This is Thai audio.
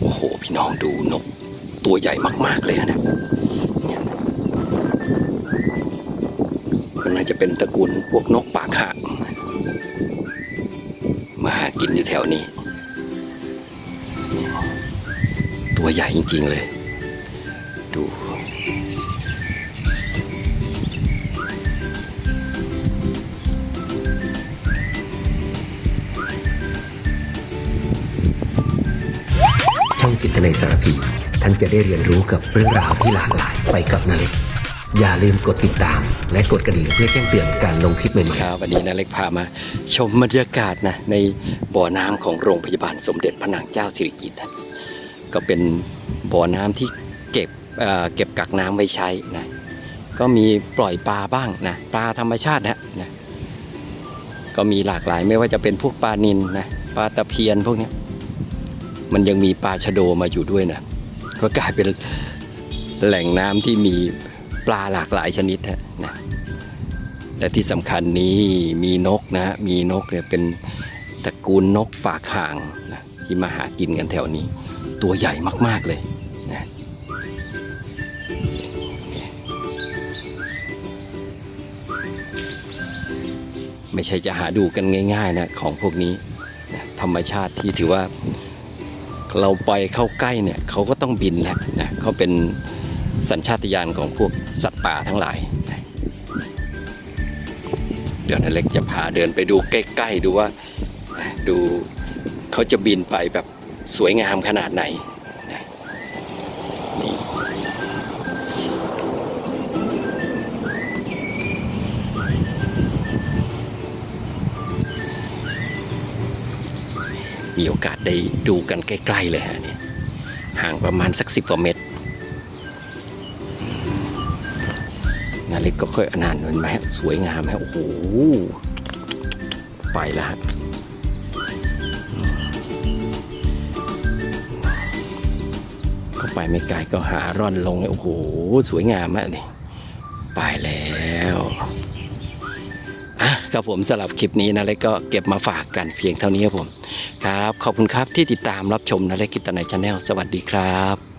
โอ้โห พี่น้องดูนกตัวใหญ่มาก ๆ เลยนะเนี่ยก็น่าจะเป็นตระกูลพวกนกปากหะมาหากินอยู่แถวนี้ ตัวใหญ่จริง ๆ เลย ดู จิตในสารพี ท่านจะได้เรียนรู้กับเรื่องราวที่หลากหลายไปกับนาเล็ก อย่าลืมกดติดตาม และกดกระดิ่งเพื่อแจ้งเตือนการลงคลิปใหม่ๆครับวันนี้นะเล็กพามาชมบรรยากาศนะในบ่อน้ำของโรงพยาบาลสมเด็จพระนางเจ้าสิริกิติ์นะก็เป็นบ่อน้ำที่เก็บเอ่อเก็บกักน้ำไว้ใช้นะก็มีปล่อยปลาบ้างนะปลาธรรมชาตินะนะ ก็มีหลากหลายไม่ว่าจะเป็นพวกปลานิลนะปลาตะเพียนพวกเนี้ย มันยังมีปลาชะโดมาอยู่ด้วยนะก็กลายเป็นแหล่งน้ำที่มีปลาหลากหลายชนิดฮะนะและที่สำคัญนี้มีนกนะมีนกเนี่ยเป็นตระกูลนกปากห่างนะที่มาหากินกันแถวนี้ ตัวใหญ่มาก ๆ เลยนะไม่ใช่จะหาดูกันง่าย ๆ นะ ของพวกนี้นะธรรมชาติที่ถือว่า เราไปเข้าใกล้เนี่ยเขาก็ต้องบินแล้วนะเขาเป็นสัญชาตญาณของพวกสัตว์ป่าทั้งหลาย เดี๋ยวนาเล็กจะพาเดินไปดูใกล้ๆดูว่าดูเขาจะบินไปแบบสวยงามขนาดไหน มีโอกาสได้ดูกันใกล้ ๆ เลยฮะเนี่ยห่างประมาณสักสิบกว่าเมตรนาเล็กก็ค่อยอนานเห็นไหมสวยงามฮะโอ้โหไปแล้วฮะก็ไปไม่ไกลก็หาร่อนลงโอ้โห สวยงามมากนี่ไปแล้ว อะครับผมสำหรับคลิปนี้นะเล็กก็เก็บมาฝากกันเพียงเท่านี้ครับผม ครับ ขอบคุณครับที่ติดตามรับชมนะเล็กกิตนายชาแนลสวัสดีครับ